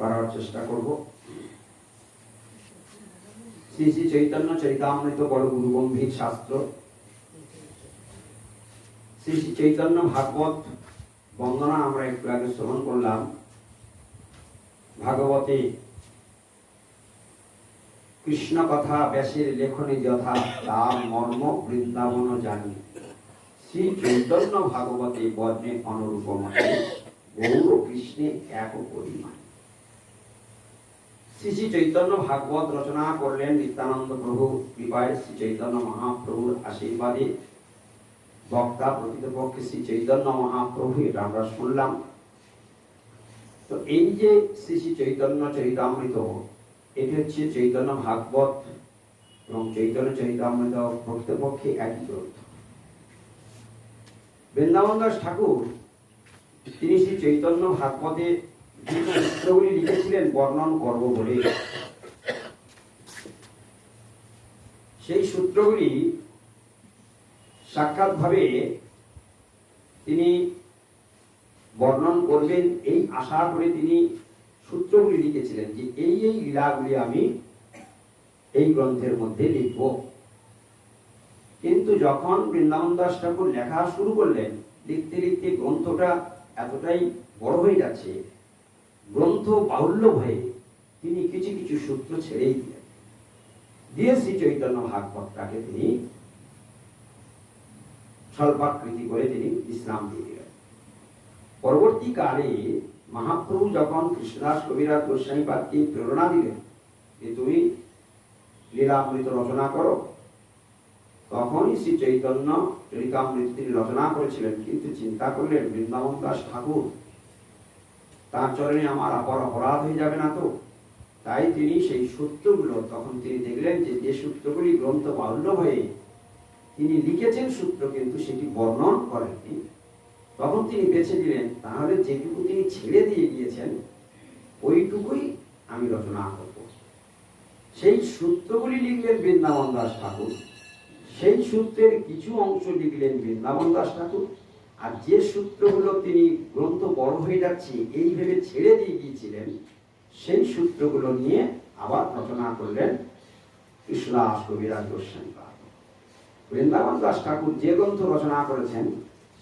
করার চেষ্টা করব। শ্রী শ্রী চৈতন্য চরিতামৃত বড় গুরু গম্ভীর শাস্ত্র। শ্রী শ্রী চৈতন্য ভাগবত বন্দনা আমরা একটু আগে শ্রবণ করলাম। ভাগবতে কৃষ্ণ কথা ব্যাসের লেখনে যথা তার মর্ম বৃন্দাবন জানি। শ্রী চৈতন্য ভাগবতে বর্ণে অনুরূপ মতে গৌর কৃষ্ণে এক পরিমাণ। শ্রী চৈতন্য ভাগবত রচনা করলেন নিত্যানন্দ প্রভু। কৃপায় শ্রী চৈতন্য মহাপ্রভুর আশীর্বাদে বক্তা প্রকৃতপক্ষে শ্রী চৈতন্য মহাপ্রভু, এটা আমরা শুনলাম। তো এই যে শ্রী শ্রী চৈতন্য চরিতামৃত, এটি হচ্ছে চৈতন্য ভাগবত এবং চৈতন্য চরিতামৃত প্রকৃতপক্ষে একই গ্রন্থ। বৃন্দাবন দাস ঠাকুর, তিনি শ্রী চৈতন্য ভাগবতে যে সূত্রগুলি লিখেছিলেন বর্ণন করব বলে। সেই সূত্রগুলি সাক্ষাৎভাবে তিনি বর্ণন করবেন, এই আশা করে তিনি সূত্রগুলি লিখেছিলেন যে এই এই লীলাগুলি আমি এই গ্রন্থের মধ্যে লিখব। কিন্তু যখন বৃন্দাবন দাস ঠাকুর লেখা শুরু করলেন, লিখতে লিখতে গ্রন্থটা এতটাই বড় হয়ে যাচ্ছে গ্রন্থ বাহুল্য হয়ে তিনি কিছু কিছু সূত্র ছেড়েই দিলেন। দিয়ে শ্রী চৈতন্য ভাগবতটাকে তিনি স্বল্পাকৃতি করে তিনি বিশ্রাম দিয়ে দিলেন। পরবর্তীকালে মহাপ্রভু যখন কৃষ্ণদাস কবিরাজ গোস্বামীপাদকে প্রেরণা দিলেন যে তুমি লীলামৃত রচনা করো, তখনই শ্রী চৈতন্য চরিতামৃত তিনি রচনা করেছিলেন, কিন্তু চিন্তা করলেন বৃন্দাবন দাস ঠাকুর তার চরণে আমার অপর অপরাধ হয়ে যাবে না তো। তাই তিনি সেই সূত্রগুলো, তখন তিনি দেখলেন যে যে সূত্রগুলি গ্রন্থ বাহুল্য হয়ে তিনি লিখেছেন সূত্র, কিন্তু সেটি বর্ণন করেননি। তখন তিনি বেছে দিলেন তাহলে যেটুকু তিনি ছেড়ে দিয়ে গিয়েছেন, ওইটুকুই আমি রচনা করব। সেই সূত্রগুলি লিখলেন বৃন্দাবন দাস ঠাকুর, সেই সূত্রের কিছু অংশ লিখলেন বৃন্দাবন দাস ঠাকুর। আর যে সূত্রগুলো তিনি গ্রন্থ বড় হয়ে যাচ্ছে, এই ভেবে ছেড়ে দিয়ে গিয়েছিলেন, সেই সূত্রগুলো নিয়ে আবার রচনা করলেন কৃষ্ণদাস কবিরাজ গোস্বামী বৃন্দাবন দাস ঠাকুর যে গ্রন্থ রচনা করেছেন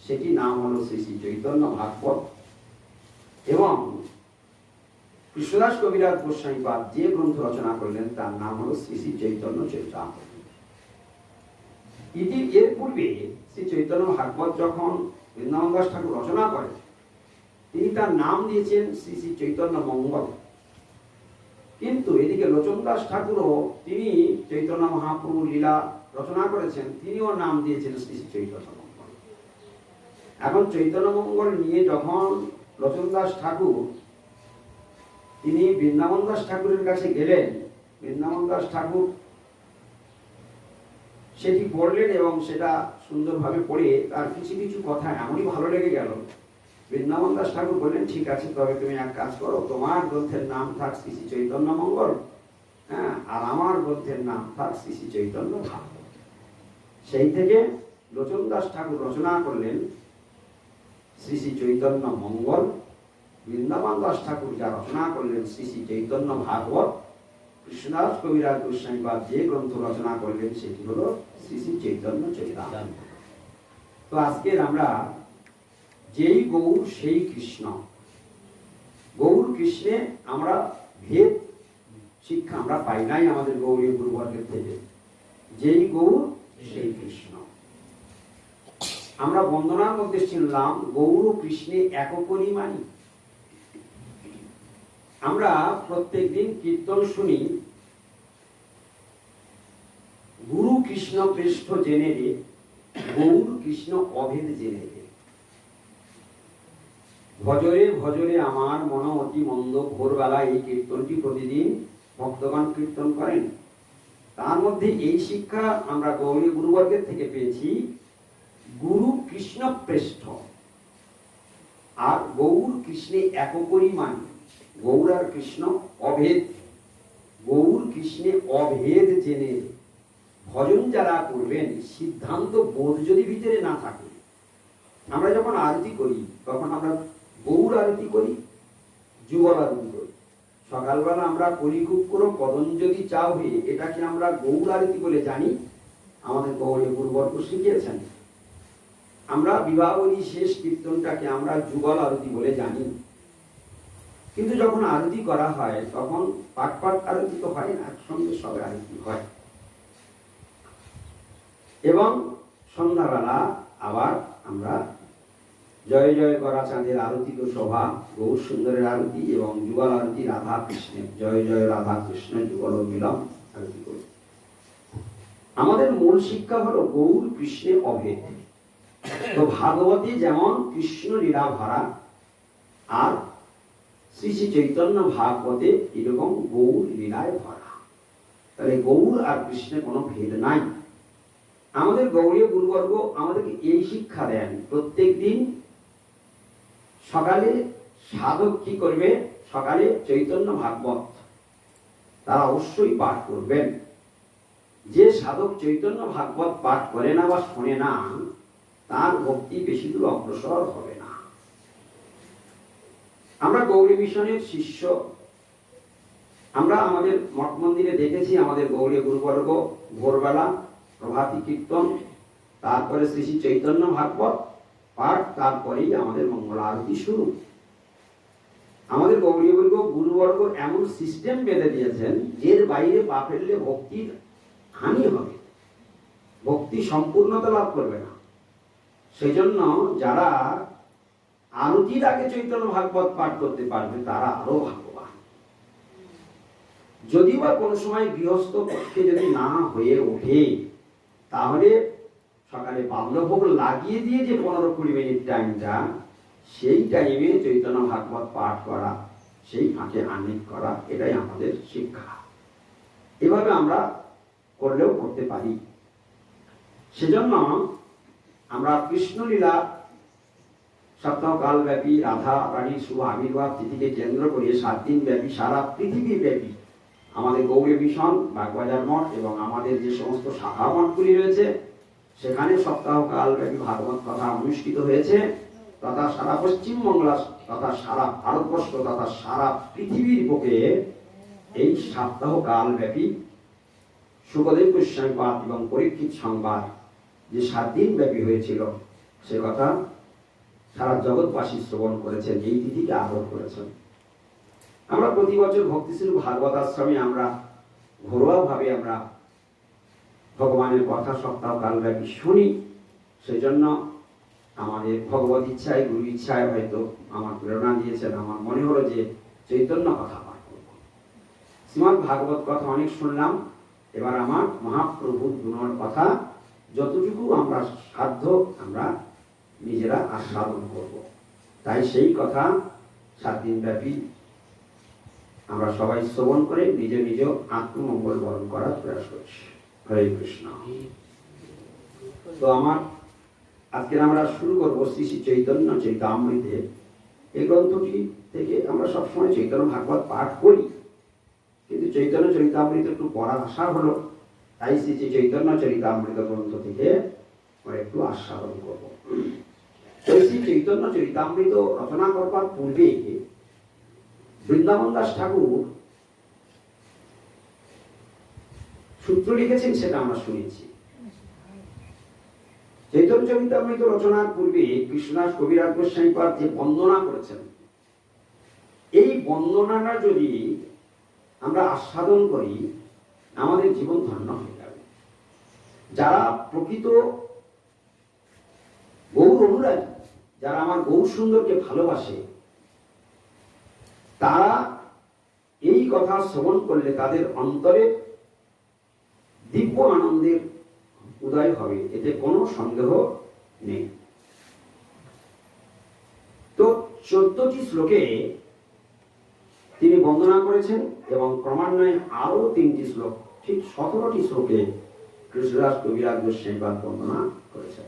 সেটি নাম হল শ্রী শ্রী চৈতন্য ভাগবত এবং কৃষ্ণদাস কবিরাজ গোস্বামী পাদ যে গ্রন্থ রচনা করলেন, তার নাম হল শ্রী শ্রী চৈতন্য চৈতামৃত ইতি এর পূর্বে শ্রী চৈতন্য ভাগবত যখন বৃন্দাবন দাস ঠাকুর রচনা করেন তিনি তার নাম দিয়েছেন শ্রী শ্রী চৈতন্য মঙ্গল। কিন্তু এদিকে লোচন দাস ঠাকুরও তিনি চৈতন্য মহাপ্রভু লীলা রচনা করেছেন, তিনিও নাম দিয়েছেন শ্রী শ্রী চৈতন্য মঙ্গল। এখন চৈতন্য মঙ্গল নিয়ে যখন লোচন দাস ঠাকুর, তিনি বৃন্দাবন দাস ঠাকুরের কাছে গেলেন, বৃন্দাবন দাস ঠাকুর সেটি পড়লেন এবং সেটা সুন্দরভাবে পড়ে তার কিছু কিছু কথা এমনই ভালো লেগে গেল। বৃন্দাবন দাস ঠাকুর বললেন, ঠিক আছে, তবে তুমি এক কাজ করো, তোমার গ্রন্থের নাম থাক শ্রী চৈতন্য মঙ্গল। হ্যাঁ আর আমার গ্রন্থের নাম থাক শ্রী চৈতন্য ভাগবত সেই থেকে লোচন দাস ঠাকুর রচনা করলেন, শ্রী শ্রী চৈতন্য মঙ্গল। বৃন্দাবন দাস ঠাকুর যা রচনা করলেন, শ্রী শ্রী চৈতন্য ভাগবত। কৃষ্ণদাস কবিরাজ গোস্বামী বা যে গ্রন্থ রচনা করলেন, সেটি হলো শ্রী শ্রী চৈতন্য চৈতামৃত তো আজকের আমরা যেই গৌর, সেই কৃষ্ণ। গৌর কৃষ্ণে আমরা ভেদ শিক্ষা আমরা পাই নাই আমাদের গৌরী গুরুবর্গের থেকে। যেই গৌর, সেই কৃষ্ণ। আমরা বন্দনার মধ্যে শুনলাম, গৌর কৃষ্ণে এক পরিমাণী আমরা প্রত্যেক দিন কীর্তন শুনি গুরু কৃষ্ণ পৃষ্ঠ জেনে রে, গৌর কৃষ্ণ অভেদ জেনে রে। ভজরে ভজরে আমার মন অতি মন্দ, ভোরবেলা এই কীর্তনটি প্রতিদিন ভক্তগণ কীর্তন করেন। তার মধ্যে এই শিক্ষা আমরা গৌরী গুরুবর্গের থেকে পেয়েছি, গুরু কৃষ্ণ পৃষ্ঠ আর গৌর কৃষ্ণে এক পরিমাণ গৌর আর কৃষ্ণ অভেদ। গৌর কৃষ্ণে অভেদ জেনে ভজন যারা করবেন, সিদ্ধান্ত বোধ যদি ভিতরে না থাকে, আমরা যখন আরতি করি, তখন আমরা গৌর আরতি করি, যুগল আরতি করি। সকালবেলা আমরা কলিকুক্র পদঞ্জলি চাও হয়ে এটাকে আমরা গৌর আরতি বলে জানি। আমাদের গৌরী গুরুবর্গ শিখিয়েছেন। আমরা বিবাহী শেষ কীর্তনটাকে আমরা যুগল আরতি বলে জানি। কিন্তু যখন আরতি করা হয়, তখন পাট পাট আরতি তো হয় না, একসঙ্গে সব আরতি হয়। এবং সন্ধ্যাবেলা আবার আমরা জয় জয় করা চাঁদের আরতি তো শোভা, গৌর সুন্দরের আরতি এবং যুগল আরতি, রাধা কৃষ্ণের, জয় জয় রাধা কৃষ্ণ, যুগল মিলন আরতি করি। আমাদের মূল শিক্ষা হলো গৌর কৃষ্ণের অভেদ। তো ভাগবতী যেমন কৃষ্ণ লীলা ভরা, আর শ্রী শ্রী চৈতন্য ভাগবতে এরকম গৌর লীলায় ভরা। তাহলে গৌর আর কৃষ্ণের কোনো ভেদ নাই। আমাদের গৌরীয় গুরুবর্গ আমাদেরকে এই শিক্ষা দেন, প্রত্যেক দিন সকালে সাধক কি করবে? সকালে চৈতন্য ভাগবত। তারা অবশ্যই পাঠ করবেন। যে সাধক চৈতন্য ভাগবত পাঠ করে না বা শোনে না, তার ভক্তি বেশি দূর অগ্রসর হবে না। আমরা গৌরী মিশনের শিষ্য। আমরা আমাদের মঠ মন্দিরে দেখেছি আমাদের গৌরী গুরুবর্গ ভোরবেলা প্রভাতী কীর্তন, তারপরে শ্রী শ্রী চৈতন্য ভাগবত পাঠ, তারপরেই আমাদের মঙ্গল আরতি শুরু। আমাদের গৌরীবর্গ গুরুবর্গ এমন সিস্টেম বেঁধে দিয়েছেন, এর বাইরে পা ফেললে ভক্তির হানি হবে। ভক্তি সম্পূর্ণতা লাভ করবে না। সেই জন্য যারা আরতির আগে চৈতন্য ভাগবত পাঠ করতে পারবে, তারা আরও ভাগ্যবান। যদিও বা কোনো সময় গৃহস্থ পক্ষে যদি না হয়ে ওঠে তাহলে সকালে বাল্যভোগ লাগিয়ে দিয়ে যে পনেরো কুড়ি মিনিট টাইমটা সেই টাইমে চৈতন্য ভাগবত পাঠ করা, সেই ফাঁকে আনিক করা, এটাই আমাদের শিক্ষা। এভাবে আমরা করলেও করতে পারি। সেজন্য আমরা কৃষ্ণলীলা সপ্তাহকাল ব্যাপী রাধা রানীর শুভ আবির্ভাব তিথিকে কেন্দ্র করে সাত দিন ব্যাপী সারা পৃথিবী ব্যাপী আমাদের গৌরী মিশন বাগবাজার মঠ এবং আমাদের যে সমস্ত শাখা মঠগুলি রয়েছে, সেখানে সপ্তাহকাল ব্যাপী ভাগবত কথা অনুষ্ঠিত হয়েছে। তথা সারা পশ্চিমবাংলা তথা সারা ভারতবর্ষ, তথা সারা পৃথিবীর বুকে এই সপ্তাহ কাল ব্যাপী সুখদেব গোস্বামীপাদ এবং পরীক্ষিত সংবাদ যে সাত দিন ব্যাপী হয়েছিল, সে কথা সারা জগৎবাসী শ্রবণ করেছেন, এই তিথিকে আদর করেছেন। আমরা প্রতি বছর ভক্তিশ্রী ভাগবত আশ্রমে আমরা ঘরোয়াভাবে আমরা ভগবানের কথা সপ্তাহ কাল ব্যাপী শুনি। সেই জন্য আমাদের ভগবত ইচ্ছায় গুরু ইচ্ছায় হয়তো আমার প্রেরণা দিয়েছেন। আমার মনে হলো যে চৈতন্য কথা পাঠ করব। শ্রীমদ ভাগবত কথা অনেক শুনলাম। এবার আমার মহাপ্রভু গুণর কথা, যতটুকু আমরা সাধ্য আমরা নিজেরা আস্বাদন করব। তাই সেই কথা সাত দিন ব্যাপী আমরা সবাই শ্রবণ করে নিজ নিজ আত্মমঙ্গল বরণ করার প্রয়াস করছি। হরে কৃষ্ণ। তো আমার আজকে আমরা শুরু করব শ্রী শ্রী চৈতন্য চৈতামৃতে। এই গ্রন্থটি থেকে আমরা সবসময় চৈতন্য ভাগবত পাঠ করি। কিন্তু চৈতন্য চরিতামৃত একটু পড়ার আশা হলো, তাই শ্রী শ্রী চৈতন্য চরিতামৃত গ্রন্থ থেকে আমরা একটু আস্বাদন করব। শ্রী চৈতন্য চরিতামৃত রচনা করবার পূর্বে বৃন্দাবন দাস ঠাকুর সূত্র লিখেছেন সেটা আমরা শুনেছি। চৈতন্য চরিতামৃত রচনার পূর্বে কৃষ্ণদাস কবিরাজ গোস্বামীপাদ যে বন্দনা করেছেন, এই বন্দনাটা যদি আমরা আস্বাদন করি, আমাদের জীবন ধন্য হয়ে যাবে। যারা প্রকৃত গৌর অনুরাগী, যারা আমার গৌর সুন্দরকে ভালোবাসে তারা এই কথা শ্রবণ করলে তাদের অন্তরে দিব্য আনন্দের উদয় হবে, এতে কোনো সন্দেহ নেই। তো চোদ্দটি শ্লোকে তিনি বন্দনা করেছেন এবং ক্রমান্বয়ে আরও তিনটি শ্লোক, ঠিক সতেরোটি শ্লোকে কৃষ্ণদাস কবিরাজ গোস্বামীবাদ বন্দনা করেছেন।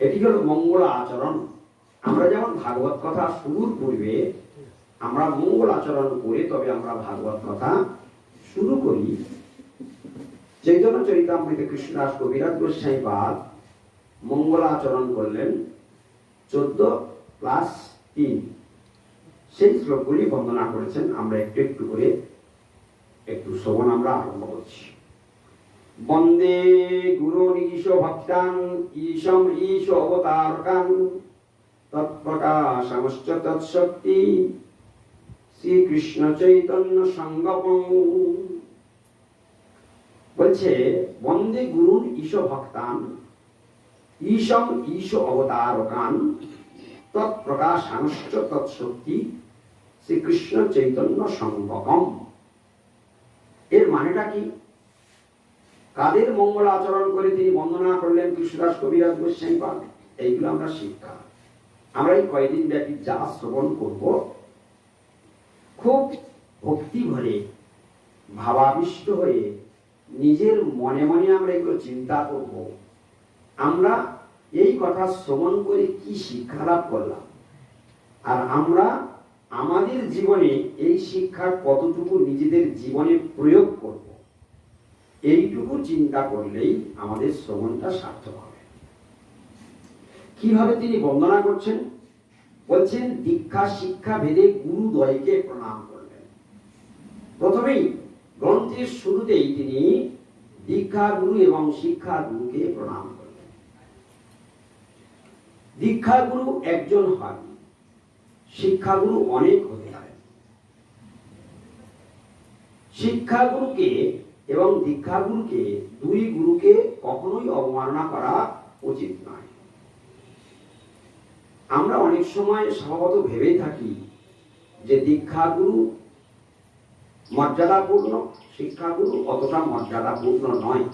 এটি হল মঙ্গল আচরণ। আমরা যেমন ভাগবত কথা শুরুর পূর্বে আমরা মঙ্গল আচরণ করে, তবে আমরা ভাগবত কথা শুরু করি। চৈতন্য চরিতামৃত কৃষ্ণদাস কবিরাজ গোস্বাইপাদ মঙ্গল আচরণ করলেন চোদ্দ প্লাস তিন। সেই শ্লোকগুলি বন্দনা করেছেন। আমরা একটু একটু করে, একটু শ্রবণ আমরা আরম্ভ করছি। বন্দে গুরু ঈশ ভক্তান, ঈশম ঈশ অবতারকান, তৎপ্রকাশমশ্চ তৎশক্তি। শ্রীকৃষ্ণ চৈতন্য সঙ্গপং বলছে, বন্দে গুরুন ঈশ ভক্তান ঈশম ঈশ অবতারকান তৎপ্রকাশাংশ্চ তৎশক্তি শ্রীকৃষ্ণ চৈতন্য সঙ্গকম এর মানেটা কি? কাদের মঙ্গল আচরণ করে তিনি বন্দনা করলেন কৃষ্ণদাস কবিরাজ গোস্বামী পাল? এইগুলো আমরা শিক্ষা। আমরা এই কয়দিন ব্যাপী যা শ্রবণ করব খুব ভক্তি ভরে, ভাবাবিষ্ট হয়ে নিজের মনে মনে আমরা এগুলো চিন্তা করব। আমরা এই কথা শ্রবণ করে কি শিক্ষা লাভ করলাম? আর আমরা আমাদের জীবনে এই শিক্ষা কতটুকু নিজেদের জীবনে প্রয়োগ করব? এইটুকু চিন্তা করলেই আমাদের শ্রবণটা সার্থক হবে। কীভাবে তিনি বন্দনা করছেন? বলছেন, দীক্ষা, শিক্ষা ভেদে গুরুদয়কে প্রণাম করলেন প্রথমেই গ্রন্থের শুরুতেই তিনি দীক্ষা গুরু এবং শিক্ষা গুরুকে প্রণাম করলেন দীক্ষা গুরু একজন হয় শিক্ষাগুরু অনেক হতে পারে। শিক্ষাগুরুকে এবং দীক্ষাগুরুকে দুই গুরুকে কখনোই অবমাননা করা উচিত নয়। আমরা অনেক সময় স্বভাবত ভেবেই থাকি যে দীক্ষাগুরু মর্যাদাপূর্ণ, শিক্ষাগুরু অতটা মর্যাদাপূর্ণ নয়।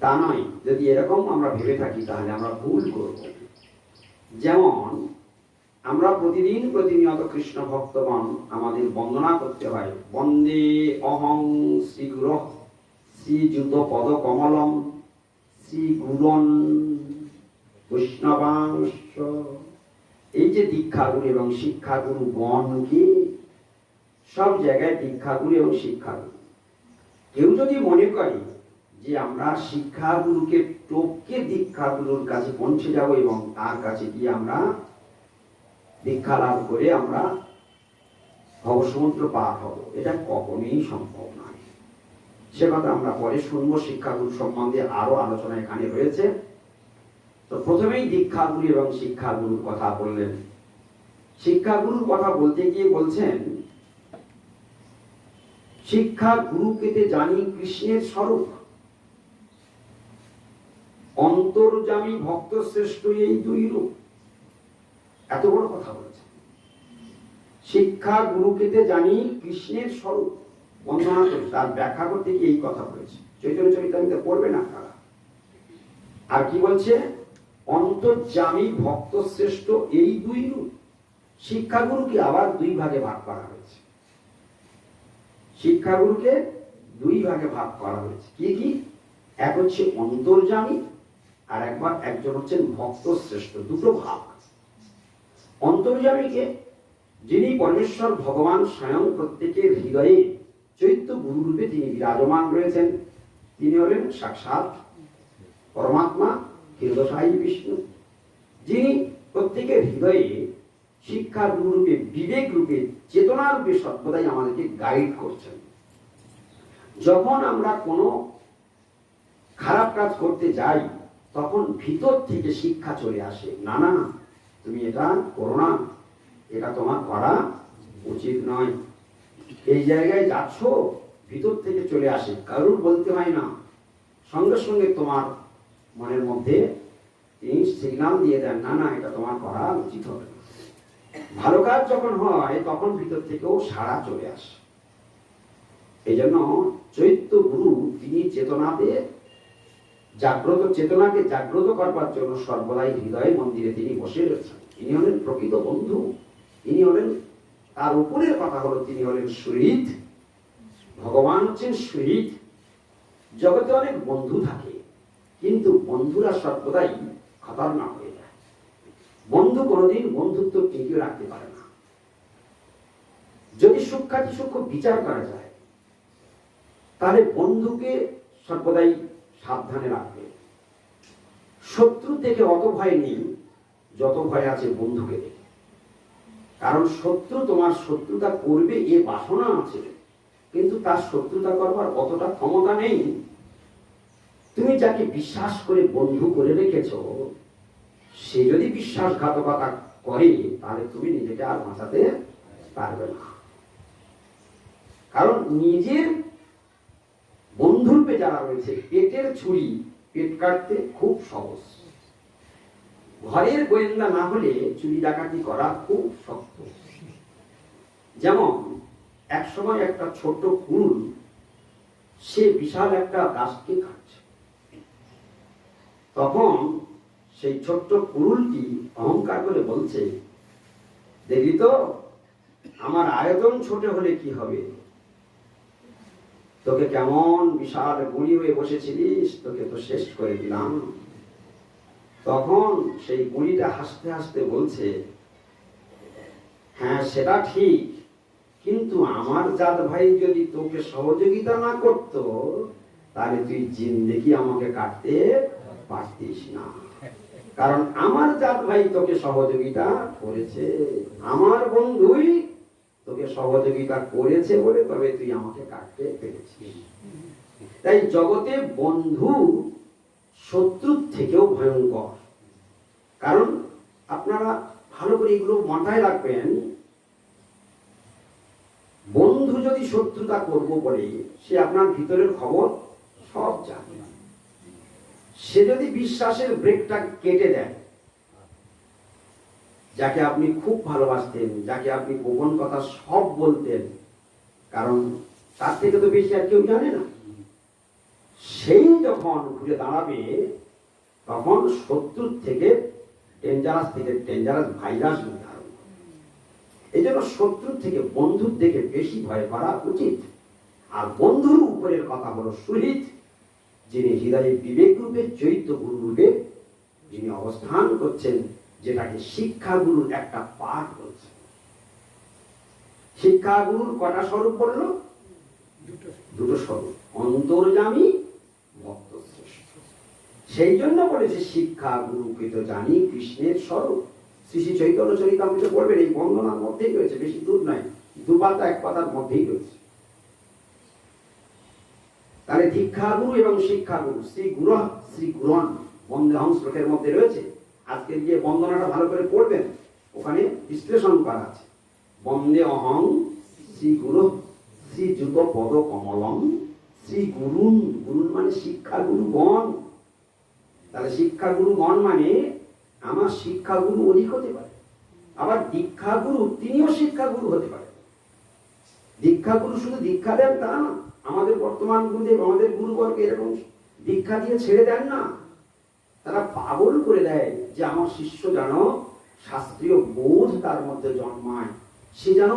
তা নয়, যদি এরকম আমরা ভেবে থাকি, তাহলে আমরা ভুল করব। যেমন, আমরা প্রতিদিন প্রতিনিয়ত কৃষ্ণ ভক্তগণ আমাদের বন্দনা করতে হয়, বন্দে অহং শ্রী গুর শ্রীযুত পদ কমলম শ্রী গুরন বৈষ্ণবাংশ। এই যে দীক্ষাগুরু এবং শিক্ষাগুরু কি? সব জায়গায় দীক্ষাগুরু এবং শিক্ষাগুরু। কেউ যদি মনে করে যে আমরা শিক্ষাগুরুকে টোপকে দীক্ষাগুরুর কাছে পৌঁছে যাব এবং তার কাছে গিয়ে আমরা দীক্ষা লাভ করে আমরা ভবসমুদ্র পার হব, এটা কখনোই সম্ভব নয়। সে কথা আমরা পরে শুনব শিক্ষাগুরু সম্বন্ধে আরও আলোচনা এখানে রয়েছে। তো প্রথমেই দীক্ষাগুরু এবং শিক্ষাগুরুর কথা বললেন। শিক্ষাগুরুর কথা বলতে গিয়ে বলছেন, শিক্ষা গুরুকেতে জানি কৃষ্ণের স্বরূপ। অন্তর্জামী ভক্ত শ্রেষ্ঠ এই দুই রূপ। এত বড় কথা বলেছে শিক্ষা গুরুকেতে জানি কৃষ্ণের স্বরূপ। বন্দনা করি, তার ব্যাখ্যা করতে গিয়ে এই কথা বলেছে। চৈতন্য চরিতামিতে পড়বে না তারা আর কি বলছে? অন্তর্জামী ভক্ত শ্রেষ্ঠ এই দুই রূপ। শিক্ষাগুরুকে আবার দুই ভাগে ভাগ করা হয়েছে। শিক্ষাগুরুকে দুই ভাগে ভাগ করা হয়েছে। কি কি? এক হচ্ছে অন্তর্জামী, আর একবার একজন হচ্ছেন ভক্ত শ্রেষ্ঠ। দুটো ভাগ অন্তর্যামীকে যিনি পরমেশ্বর ভগবান স্বয়ং প্রত্যেকের হৃদয়ে চৈত্য গুরুরূপে তিনি বিরাজমান রয়েছেন, তিনি হলেন সাক্ষাৎ পরমাত্মা। হৃদসায়ী বিষ্ণু, যিনি প্রত্যেকের হৃদয়ে শিক্ষা গুরুরূপে, বিবেক রূপে চেতনা রূপে সর্বদাই আমাদেরকে গাইড করছেন। যখন আমরা কোনো খারাপ কাজ করতে যাই, তখন ভিতর থেকে শিক্ষা চলে আসে। না না, তুমি এটা করো না, এটা তোমার করা উচিত নয়। এই জায়গায় যাচ্ছ, ভিতর থেকে চলে আসে। কারুর বলতে হয় না, সঙ্গে সঙ্গে তোমার মনের মধ্যে তিনি সিগনাল দিয়ে দেন, না না, এটা তোমার করা উচিত হবে ভালো কাজ যখন হয়, তখন ভিতর থেকেও সাড়া চলে আসে। এই জন্য চৈত্য গুরু, তিনি চেতনাতে জাগ্রত, চেতনাকে জাগ্রত করবার জন্য সর্বদাই হৃদয় মন্দিরে তিনি বসে রয়েছেন। ইনি হলেন প্রকৃত বন্ধু। ইনি হলেন, তার উপরের কথা হলো তিনি হলেন শহীদ ভগবান হচ্ছেন শহীদ জগতে অনেক বন্ধু থাকে। কিন্তু বন্ধুরা সর্বদাই খতরনাক হয়ে যায়। বন্ধু কোনোদিন বন্ধুত্ব টিকিয়ে রাখতে পারে না। যদি সূক্ষাতি সূক্ষ্ম বিচার করা যায়, তাহলে বন্ধুকে সর্বদাই সাবধানে রাখবে। শত্রু থেকে অত ভয় নেই, যত ভয় আছে বন্ধুকে দেখে। কারণ শত্রু তোমার শত্রুতা করবে, এ বাসনা আছে। কিন্তু তার শত্রুতা করবার অতটা ক্ষমতা নেই তুমি যাকে বিশ্বাস করে বন্ধু করে রেখেছ, সে যদি বিশ্বাসঘাতকতা করে, তাহলে তুমি নিজেকে আর বাঁচাতে পারবে না। কারণ নিজের বন্ধুরূপে যারা রয়েছে, পেটের ছুরি, পেট কাটতে খুব সহজ। ঘরের গোয়েন্দা না হলে চুরি ডাকাতি করা খুব শক্ত। যেমন এক সময় একটা ছোট কুল সে বিশাল একটা গাছকে খাচ্ছে তখন সেই ছোট্ট কুরুলটি অহংকার করে বলছে, দেখি তো, আমার আয়তন ছোট হলে কি হবে? তোকে কেমন বিশাল গুড়ি হয়ে বসেছিলিস, তোকে তো শেষ করে দিলাম। তখন সেই বুড়িটা হাসতে হাসতে বলছে হ্যাঁ সেটা ঠিক, কিন্তু আমার জাত ভাই যদি তোকে সহযোগিতা না করত, তাহলে তুই জিন্দেগি আমাকে কাটতে পারতিস না। কারণ আমার জাত ভাই তোকে সহযোগিতা করেছে, আমার বন্ধুই তোকে সহযোগিতা করেছে বলে তবে তুই আমাকে কাটতে পেরেছিস। তাই জগতে বন্ধু শত্রুর থেকেও ভয়ঙ্কর। কারণ আপনারা ভালো করে এগুলো মাথায় রাখবেন, বন্ধু যদি শত্রুতা করব বলে সে আপনার ভিতরের খবর সব জানে। সে যদি বিশ্বাসের ব্রেকটা কেটে দেয়, যাকে আপনি খুব ভালোবাসতেন, যাকে আপনি গোপন কথা সব বলতেন, কারণ তার থেকে তো বেশি আর কেউ জানে না। সেই যখন ঘুরে দাঁড়াবে, তখন শত্রুর থেকে ডেঞ্জারাস থেকে ডেঞ্জারাস ভাইরাস নির্ধারণ এই জন্য শত্রুর থেকে বন্ধুর থেকে বেশি ভয় করা উচিত। আর বন্ধুর উপরের কথা হলো সুহিত। যিনি হৃদয়ে বিবেক রূপে চৈত্য গুরু রূপে যিনি অবস্থান করছেন যেটাকে শিক্ষাগুরুর একটা পাঠ বলছে শিক্ষাগুরুর কটা স্বরূপ বলল? দুটো স্বরূপ। অন্তর্জামী ভক্ত শ্রেষ্ঠ সেই জন্য বলেছে শিক্ষা গুরুকে তো জানি কৃষ্ণের স্বরূপ। শ্রী শ্রী চৈতন্য চরিতামৃত পড়বেন এই বন্দনার মধ্যেই রয়েছে বেশি দূর নয় দু পাতা এক পাতার মধ্যেই রয়েছে। তাহলে দীক্ষাগুরু এবং শিক্ষাগুরু, শ্রী গুরু শ্রী গুরন বন্দেহং শ্লোকের মধ্যে রয়েছে। আজকে গিয়ে বন্দনাটা ভালো করে পড়বেন, ওখানে বিশ্লেষণ করা আছে। বন্দে অহং শ্রী গুরু শ্রী যুগ পদ কমলম, শ্রী গুরুন গুরুন মানে শিক্ষাগুরুগণ তাহলে শিক্ষাগুরুগণ মানে আমার শিক্ষাগুরু অধিক হতে পারে। আবার দীক্ষাগুরু, তিনিও শিক্ষাগুরু হতে পারে। দীক্ষাগুরু শুধু দীক্ষা দেন তা না। আমাদের বর্তমান গুরুদেব, আমাদের গুরুবর্গ এরকম দীক্ষা দিয়ে ছেড়ে দেন না। তারা পাগল করে দেয় যে আমার শিষ্য যেন শাস্ত্রীয় বোধ তার মধ্যে জন্মায়। সে যেন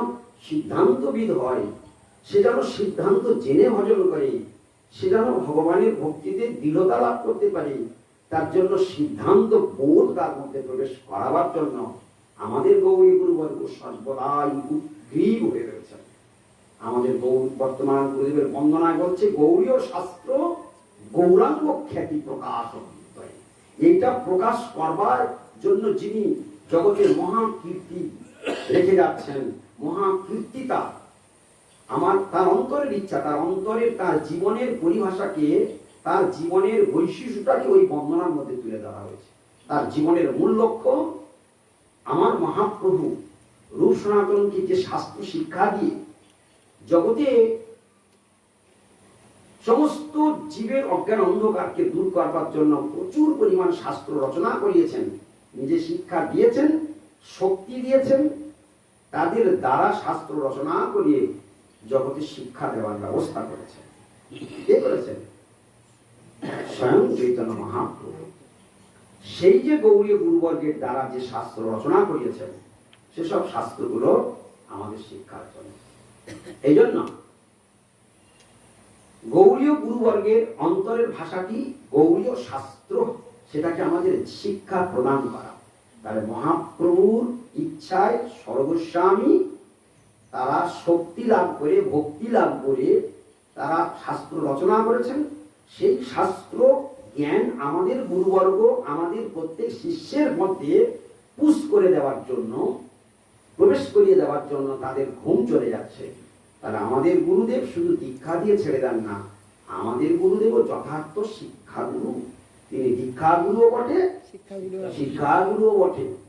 সিদ্ধান্তবিদ হয়, সে যেন সিদ্ধান্ত জেনে ভজন করে, সে যেন ভগবানের ভক্তিতে দৃঢ়তা লাভ করতে পারে, তার জন্য সিদ্ধান্ত বোধ তার মধ্যে প্রবেশ করাবার জন্য আমাদের গৌরী গুরুবর্গ সর্বদাই উদ্গ্রীব হয়ে রয়েছে আমাদের বর্তমান গুরুদেবের বন্দনায় বলছে, গৌরীয় শাস্ত্র গৌরাঙ্গ খ্যাতি প্রকাশ। এইটা প্রকাশ করবার জন্য যিনি জগতের মহা কীর্তি রেখে যাচ্ছেন মহা কীর্তিতা আমার তার অন্তরের ইচ্ছা, তার অন্তরের, তার জীবনের পরিভাষাকে, তার জীবনের বৈশিষ্ট্যটাকে ওই বন্দনার মধ্যে তুলে ধরা হয়েছে তার জীবনের মূল লক্ষ্য, আমার মহাপ্রভু রূপ সনাতনকে যে শাস্ত্র শিক্ষা দিয়ে জগতে সমস্ত জীবের অজ্ঞান অন্ধকারকে দূর করবার জন্য প্রচুর পরিমাণ শাস্ত্র রচনা করিয়েছেন। নিজে শিক্ষা দিয়েছেন, শক্তি দিয়েছেন, তাদের দ্বারা শাস্ত্র রচনা করিয়ে জগতে শিক্ষা দেওয়ার ব্যবস্থা করেছেন। কে করেছেন? স্বয়ং চৈতন্য মহাপ্রভু। সেই যে গৌরীয় গুরুবর্গের দ্বারা যে শাস্ত্র রচনা করিয়েছেন, সেসব শাস্ত্রগুলো আমাদের শিক্ষার জন্য। এই জন্য গৌরীয় গুরুবর্গের অন্তরের ভাষাটি গৌরীয় শাস্ত্র, সেটাকে আমাদের শিক্ষা প্রদান করা। তাহলে মহাপ্রভুর ইচ্ছায় সর্বস্বামী তারা শক্তি লাভ করে, ভক্তি লাভ করে তারা শাস্ত্র রচনা করেছেন। সেই শাস্ত্র, জ্ঞান আমাদের গুরুবর্গ, আমাদের প্রত্যেক শিষ্যের মধ্যে পুশ করে দেওয়ার জন্য, প্রবেশ করিয়ে দেওয়ার জন্য তাদের ঘুম চলে যাচ্ছে। তাহলে আমাদের গুরুদেব শুধু দীক্ষা দিয়ে ছেড়ে দেন না আমাদের গুরুদেবও যথার্থ শিক্ষাগুরু। তিনি দীক্ষাগুরুও বটে। শিক্ষাগুরুও বটে।